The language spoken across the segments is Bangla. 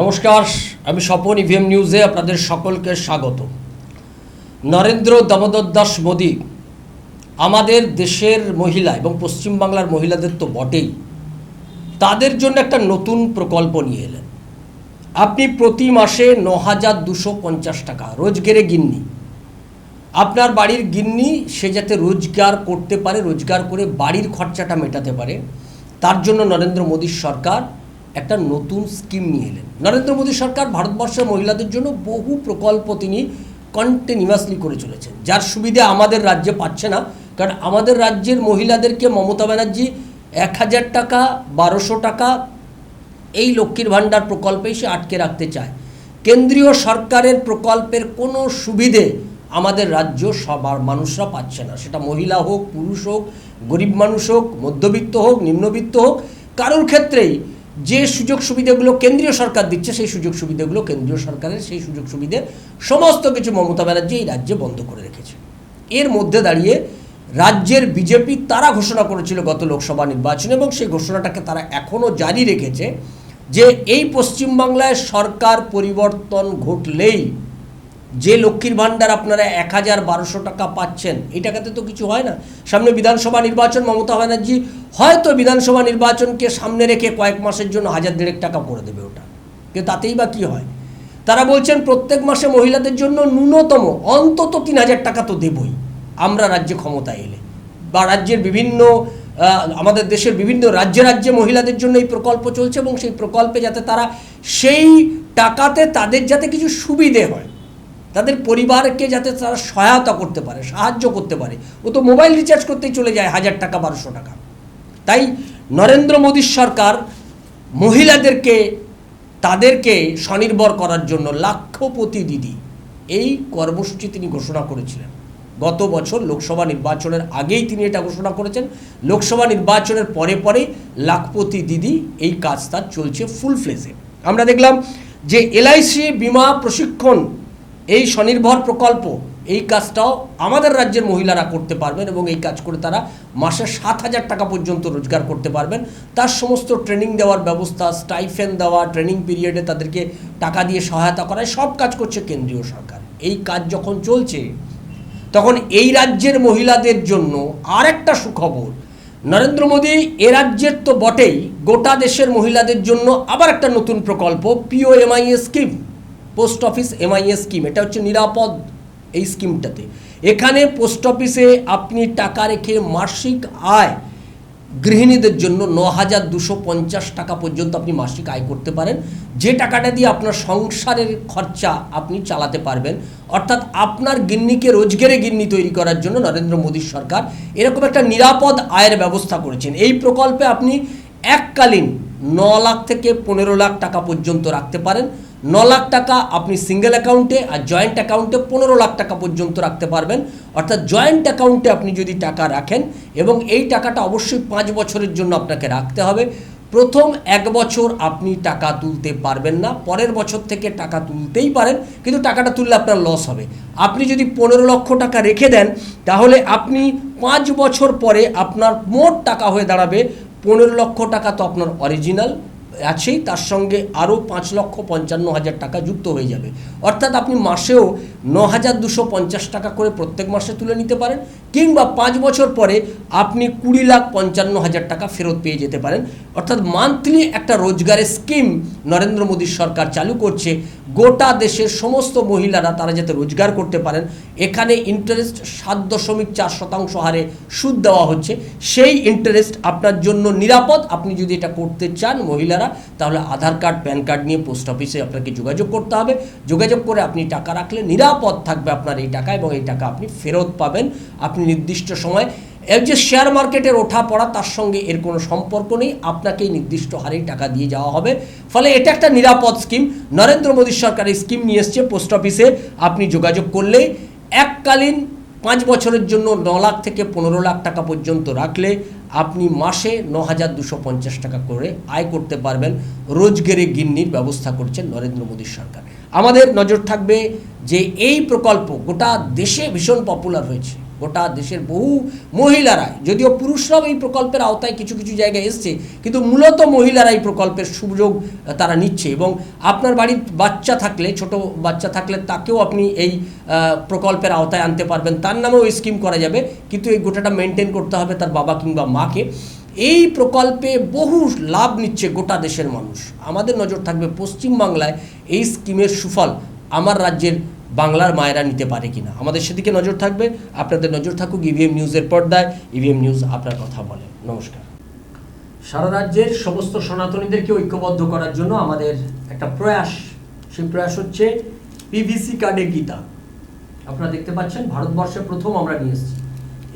নমস্কার, আমি স্বপন ইভিএম নিউজে আপনাদের সকলকে স্বাগত। নরেন্দ্র দামোদর দাস মোদী আমাদের দেশের মহিলা এবং পশ্চিমবাংলার মহিলাদের তো বটেই। তাদের জন্য একটা নতুন প্রকল্প নিয়ে এলেন। আপনি প্রতি মাসে ন হাজার দুশো পঞ্চাশ টাকা রোজগেরে গিন্নি। আপনার বাড়ির গিন্নি, সে যাতে রোজগার করতে পারে, রোজগার করে বাড়ির খরচাটা মেটাতে পারে, তার জন্য নরেন্দ্র মোদীর সরকার একটা নতুন স্কিম নিয়ে এলেন। নরেন্দ্র মোদী সরকার ভারতবর্ষের মহিলাদের জন্য বহু প্রকল্প তিনি কন্টিনিউয়াসলি করে চলেছেন। যার সুবিধে আমাদের রাজ্যে পাচ্ছে না। কারণ আমাদের রাজ্যের মহিলাদেরকে মমতা ব্যানার্জি এক হাজার টাকা, বারোশো টাকা এই লক্ষ্মীর ভাণ্ডার প্রকল্পেই সে আটকে রাখতে চায়। কেন্দ্রীয় সরকারের প্রকল্পের কোনো সুবিধে আমাদের রাজ্য সবার মানুষরা পাচ্ছে না। সেটা মহিলা হোক, পুরুষ হোক, গরিব মানুষ হোক, মধ্যবিত্ত হোক, নিম্নবিত্ত হোক, কারোর ক্ষেত্রেই যে সুযোগ সুবিধাগুলো কেন্দ্রীয় সরকার দিচ্ছে, সেই সুযোগ সুবিধাগুলো কেন্দ্রীয় সরকারের সেই সুযোগ সুবিধে সমস্ত কিছু মমতা ব্যানার্জি এই রাজ্যে বন্ধ করে রেখেছে। এর মধ্যে দাঁড়িয়ে রাজ্যের বিজেপি তারা ঘোষণা করেছিল গত লোকসভা নির্বাচনে এবং সেই ঘোষণাটাকে তারা এখনও জারি রেখেছে যে এই পশ্চিমবাংলায় সরকার পরিবর্তন ঘটলেই যে লক্ষ্মীর ভাণ্ডার আপনারা এক হাজার বারোশো টাকা পাচ্ছেন এই টাকাতে তো কিছু হয় না। সামনে বিধানসভা নির্বাচন, মমতা ব্যানার্জি হয়তো বিধানসভা নির্বাচনকে সামনে রেখে কয়েক মাসের জন্য হাজার দেড়েক টাকা করে দেবে ওটা। কিন্তু তাতেই বা কী হয়? তারা বলছেন প্রত্যেক মাসে মহিলাদের জন্য ন্যূনতম অন্তত তিন হাজার টাকা তো দেবই। আমরা রাজ্যে ক্ষমতায় এলে বা রাজ্যের বিভিন্ন আমাদের দেশের বিভিন্ন রাজ্যে রাজ্যে মহিলাদের জন্য এই প্রকল্প চলছে এবং সেই প্রকল্পে যাতে তারা সেই টাকাতে তাদের যাতে কিছু সুবিধে হয়। তাদের পরিবারকে যাতে তারা সহায়তা করতে পারে, সাহায্য করতে পারে। ও তো মোবাইল রিচার্জ করতেই চলে যায় হাজার টাকা, বারোশো টাকা। তাই নরেন্দ্র মোদীর সরকার মহিলাদেরকে, তাদেরকে স্বনির্ভর করার জন্য লাক্ষপতি দিদি। এই কর্মসূচি তিনি ঘোষণা করেছিলেন। গত বছর লোকসভা নির্বাচনের আগেই তিনি এটা ঘোষণা করেছেন। লোকসভা নির্বাচনের পরে পরে লাখপতি দিদি এই কাজ তার চলছে ফুল ফ্লেজে আমরা দেখলাম যে এলআইসি বিমা প্রশিক্ষণ এই স্বনির্ভর প্রকল্প, এই কাজটাও আমাদের রাজ্যের মহিলারা করতে পারবেন এবং এই কাজ করে তারা মাসে সাত হাজার টাকা পর্যন্ত রোজগার করতে পারবেন। তার সমস্ত ট্রেনিং দেওয়ার ব্যবস্থা স্টাইফেন দেওয়া ট্রেনিং পিরিয়ডে তাদেরকে টাকা দিয়ে সহায়তা করায় সব কাজ করছে কেন্দ্রীয় সরকার। এই কাজ যখন চলছে, তখন এই রাজ্যের মহিলাদের জন্য আরেকটা সুখবর। নরেন্দ্র মোদী এ রাজ্যের তো বটেই, গোটা দেশের মহিলাদের জন্য আবার একটা নতুন প্রকল্প PO MIA scheme post office MIA scheme এটা হচ্ছে নিরাপদ এই স্কিমটাতে এখানে পোস্ট অফিসে আপনি টাকা রেখে মাসিক আয় গৃহিণীদের জন্য ন হাজার দুশো পঞ্চাশ টাকা পর্যন্ত আপনি মাসিক আয় করতে পারেন। যে টাকাটা দিয়ে আপনার সংসারের খরচা আপনি চালাতে পারবেন, অর্থাৎ আপনার গিন্নিকে রোজগারে গিন্নি তৈরি করার জন্য নরেন্দ্র মোদীর সরকার এরকম একটা নিরাপদ আয়ের ব্যবস্থা করেছেন। এই প্রকল্পে আপনি এককালীন ন লাখ থেকে পনেরো লাখ টাকা পর্যন্ত রাখতে পারেন। ন লাখ টাকা আপনি সিঙ্গেল অ্যাকাউন্টে আর জয়েন্ট অ্যাকাউন্টে পনেরো লাখ টাকা পর্যন্ত রাখতে পারবেন। অর্থাৎ জয়েন্ট অ্যাকাউন্টে আপনি যদি টাকা রাখেন এবং এই টাকাটা অবশ্যই পাঁচ বছরের জন্য আপনাকে রাখতে হবে। প্রথম এক বছর আপনি টাকা তুলতে পারবেন না। পরের বছর থেকে টাকা তুলতেই পারেন, কিন্তু টাকাটা তুললে আপনার লস হবে। আপনি যদি পনেরো লক্ষ টাকা রেখে দেন, তাহলে আপনি পাঁচ বছর পরে আপনার মোট টাকা হয়ে দাঁড়াবে। পনেরো লক্ষ টাকা তো আপনার অরিজিনাল আছেই তার সঙ্গে আরও পাঁচ লক্ষ পঞ্চান্ন হাজার টাকা যুক্ত হয়ে যাবে। অর্থাৎ আপনি মাসেও ন হাজার দুশো পঞ্চাশ টাকা করে প্রত্যেক মাসে তুলে নিতে পারেন। কিংবা পাঁচ বছর পরে আপনি কুড়ি লাখ পঞ্চান্ন হাজার টাকা ফেরত পেয়ে যেতে পারেন। অর্থাৎ মান্থলি একটা রোজগারের স্কিম নরেন্দ্র মোদীর সরকার চালু করছে। গোটা দেশের সমস্ত মহিলারা তারা যাতে রোজগার করতে পারেন। এখানে ইন্টারেস্ট সাত দশমিক চার শতাংশ হারে সুদ দেওয়া হচ্ছে। সেই ইন্টারেস্ট আপনার জন্য নিরাপদ। আপনি যদি এটা করতে চান মহিলারা, তাহলে আধার কার্ড, প্যান কার্ড নিয়ে পোস্ট অফিসে আপনাকে যোগাযোগ করতে হবে। যোগাযোগ করে আপনি টাকা রাখলে নিরাপদ থাকবে আপনার এই টাকা এবং এই টাকা আপনি ফেরত পাবেন। আপনি নির্দিষ্ট সময়। এর যে শেয়ার মার্কেটের ওঠা পড়া, তার সঙ্গে এর কোনো সম্পর্ক নেই। আপনাকেই নির্দিষ্ট হারেই টাকা দিয়ে যাওয়া হবে। ফলে এটা একটা নিরাপদ স্কিম নরেন্দ্র মোদী সরকার এই স্কিম নিয়ে এসছে পোস্ট অফিসে আপনি যোগাযোগ করলেই এককালীন পাঁচ বছরের জন্য ন লাখ থেকে পনেরো লাখ টাকা পর্যন্ত রাখলে আপনি মাসে ন হাজার দুশো পঞ্চাশ টাকা করে আয় করতে পারবেন। রোজগেরে গিন্নির ব্যবস্থা করছেন নরেন্দ্র মোদীর সরকার। আমাদের নজর থাকবে যে এই প্রকল্প গোটা দেশে ভীষণ পপুলার হয়েছে। গোটা দেশের বহু মহিলারা যদিও পুরুষরাও এই প্রকল্পের আওতায় কিছু কিছু জায়গায় এসছে, কিন্তু মূলত মহিলারা এই প্রকল্পের সুযোগ তারা নিচ্ছে এবং আপনার বাড়ির বাচ্চা থাকলে, ছোট বাচ্চা থাকলে তাকেও আপনি এই প্রকল্পের আওতায় আনতে পারবেন। তার নামেও স্কিম করা যাবে, কিন্তু এই গোটাটা মেনটেন করতে হবে তার বাবা কিংবা মাকে। এই প্রকল্পে বহু লাভ নিচ্ছে গোটা দেশের মানুষ। আমাদের নজর থাকবে পশ্চিমবাংলায় এই স্কিমের সুফল। আমার রাজ্যের বাংলার মায়েরা নিতে পারে কিনা। আমাদের সেদিকে নজর থাকবে। আপনাদের নজর থাকুক ইভিএম নিউজের পর্দায়। ইভিএম নিউজ আপনার কথা বলে। নমস্কার। সারা রাজ্যের সমস্ত সনাতনীদেরকে ঐক্যবদ্ধ করার জন্য আমাদের একটা প্রয়াস। সেই প্রয়াস হচ্ছে পিভিসি কার্ডে গীতা। আপনারা দেখতে পাচ্ছেন, ভারতবর্ষে প্রথম আমরা নিয়ে এসেছি।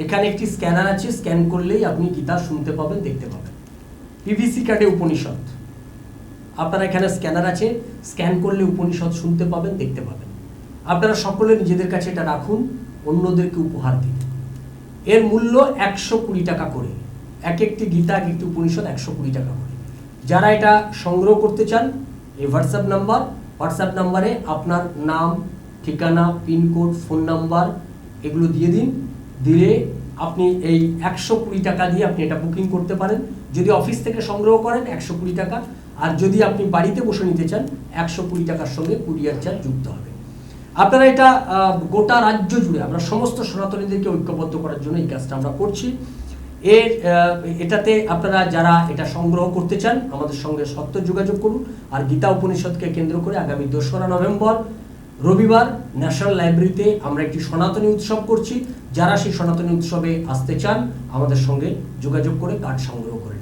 এখানে একটি স্ক্যানার আছে। স্ক্যান করলেই আপনি গীতা শুনতে পাবেন, দেখতে পাবেন। পিভিসি কার্ডে উপনিষদ। আপনারা এখানে স্ক্যানার আছে। স্ক্যান করলে উপনিষদ শুনতে পাবেন, দেখতে পাবেন। আপনারা সকলে নিজেদের কাছে এটা রাখুন, অন্যদেরকে উপহার দিন। এর মূল্য একশো কুড়ি টাকা করে। এক একটি গীতা, এক একটি উপনিষদ একশো কুড়ি টাকা করে। যারা এটা সংগ্রহ করতে চান, এই হোয়াটসঅ্যাপ নাম্বার হোয়াটসঅ্যাপ নাম্বারে আপনার নাম, ঠিকানা পিনকোড ফোন নাম্বার, এগুলো দিয়ে দিন। দিলে আপনি এই একশো কুড়ি টাকা দিয়ে আপনি এটা বুকিং করতে পারেন। যদি অফিস থেকে সংগ্রহ করেন, একশো কুড়ি টাকা। আর যদি আপনি বাড়িতে বসে নিতে চান, একশো কুড়ি টাকার সঙ্গে কুরিয়ার চার্জ যুক্ত হবে। আপনারা এটা গোটা রাজ্য জুড়ে, আমরা সমস্ত সনাতনীদেরকে ঐক্যবদ্ধ করার জন্য এই কাজটা আমরা করছি এর এটাতে আপনারা যারা এটা সংগ্রহ করতে চান, আমাদের সঙ্গে সত্য যোগাযোগ করুন আর গীতা উপনিষদকে কেন্দ্র করে আগামী দোসরা নভেম্বর, রবিবার ন্যাশনাল লাইব্রেরিতে আমরা একটি সনাতনী উৎসব করছি যারা সেই সনাতনী উৎসবে আসতে চান, আমাদের সঙ্গে যোগাযোগ করে কার্ড সংগ্রহ।